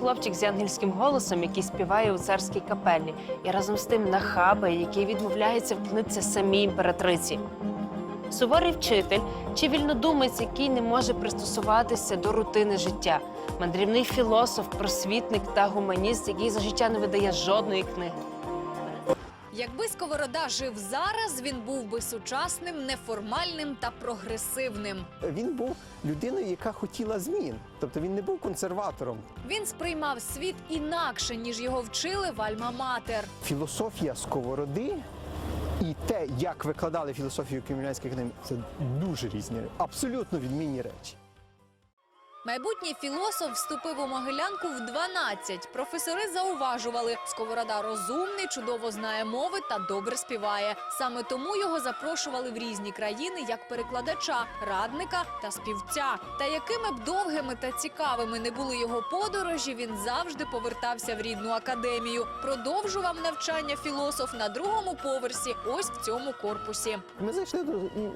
хлопчик з ангельським голосом, який співає у царській капелі, і разом з тим нахаба, який відмовляється вклонитися самій імператриці. Суворий вчитель чи вільнодумець, який не може пристосуватися до рутини життя, мандрівний філософ, просвітник та гуманіст, який за життя не видає жодної книги. Якби Сковорода жив зараз, він був би сучасним, неформальним та прогресивним. Він був людиною, яка хотіла змін. Тобто він не був консерватором. Він сприймав світ інакше, ніж його вчили в Альма-Матер. Філософія сковороди і те, як викладали філософію Кремлянської академії, це дуже різні, абсолютно відмінні речі. Майбутній філософ вступив у Могилянку в 12. Професори зауважували, Сковорода розумний, чудово знає мови та добре співає. Саме тому його запрошували в різні країни як перекладача, радника та співця. Та якими б довгими та цікавими не були його подорожі, він завжди повертався в рідну академію. Продовжував навчання філософ на другому поверсі, ось в цьому корпусі. Ми зайшли до,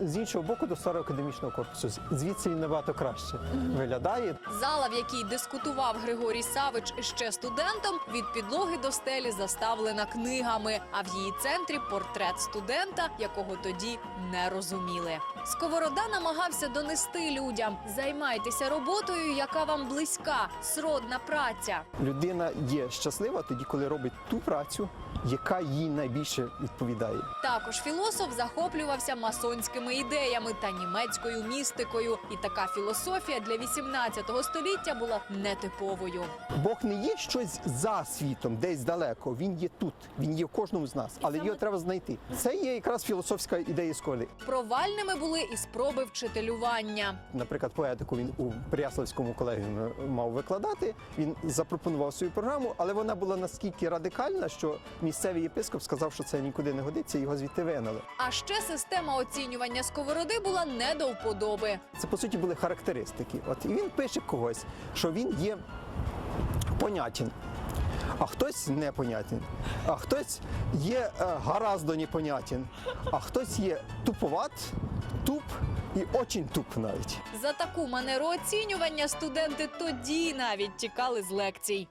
з іншого боку до старого академічного корпусу. Звідси він набагато краще виглядає. Зала, в якій дискутував Григорій Савич ще студентом, від підлоги до стелі заставлена книгами. А в її центрі портрет студента, якого тоді не розуміли. Сковорода намагався донести людям: займайтеся роботою, яка вам близька, сродна праця. Людина є щаслива тоді, коли робить ту працю, яка їй найбільше відповідає. Також філософ захоплювався масонськими ідеями та німецькою містикою. І така філософія для 18 століття була нетиповою. Бог не є щось за світом, десь далеко. Він є тут, він є в кожному з нас, але його треба знайти. Це є якраз філософська ідея школи. Провальними були і спроби вчителювання. Наприклад, поетику він у Пряславському колегіумі мав викладати. Він запропонував свою програму, але вона була наскільки радикальна, що місцевий єпископ сказав, що це нікуди не годиться, його звідти вигнали. А ще система оцінювання сковороди була не до вподоби. Це по суті були характеристики. От і він пише когось, що він є понятен. А хтось непонятен, а хтось є е, гараздо непонятен, а хтось є туповат, туп і очень туп навіть. За таку манеру оцінювання студенти тоді навіть тікали з лекцій.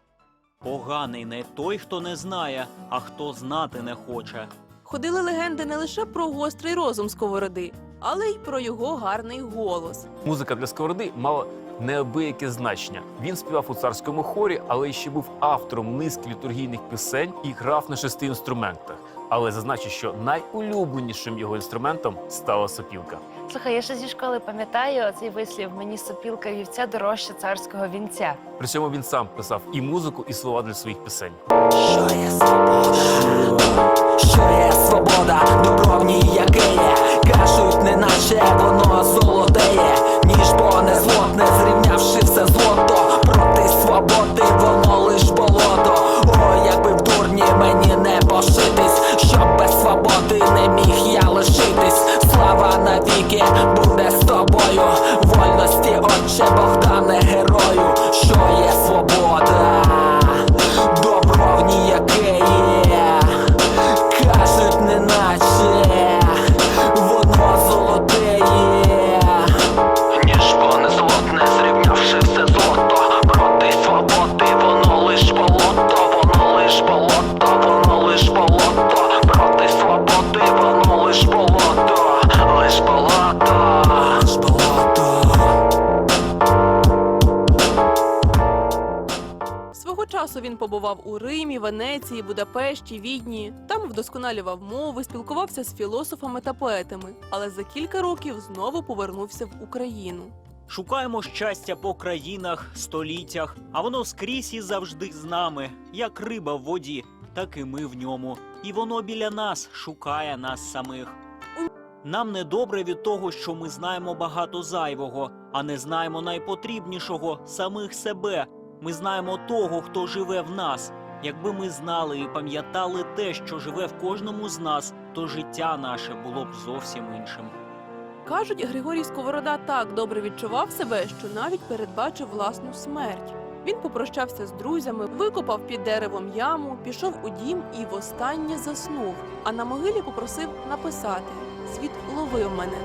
Поганий не той, хто не знає, а хто знати не хоче. Ходили легенди не лише про гострий розум сковороди, але й про його гарний голос. Музика для сковороди мала неабияке значення. Він співав у царському хорі, але ще був автором низки літургійних пісень і грав на шести інструментах. Але зазначу, що найулюбленішим його інструментом стала сопілка. Слухай, я ще зі школи пам'ятаю цей вислів мені сопілка вівця дорожче царського вінця. При цьому він сам писав і музику, і слова для своїх пісень. Що є свобода? Що є свобода? Воно лиш болото. О, якби в дурні мені не пошитись, щоб без свободи не міг я лишитись. Слава навіки буде з тобою. Вольності, отче Богдане, герою. Що є свобода? Він побував у Римі, Венеції, Будапешті, Відні. Там вдосконалював мови, спілкувався з філософами та поетами, але за кілька років знову повернувся в Україну. Шукаємо щастя по країнах, століттях, а воно скрізь і завжди з нами, як риба в воді, так і ми в ньому. І воно біля нас шукає нас самих. Нам недобре від того, що ми знаємо багато зайвого, а не знаємо найпотрібнішого самих себе. Ми знаємо того, хто живе в нас. Якби ми знали і пам'ятали те, що живе в кожному з нас, то життя наше було б зовсім іншим. Кажуть, Григорій Сковорода так добре відчував себе, що навіть передбачив власну смерть. Він попрощався з друзями, викопав під деревом яму, пішов у дім і востаннє заснув. А на могилі попросив написати: Світ ловив мене.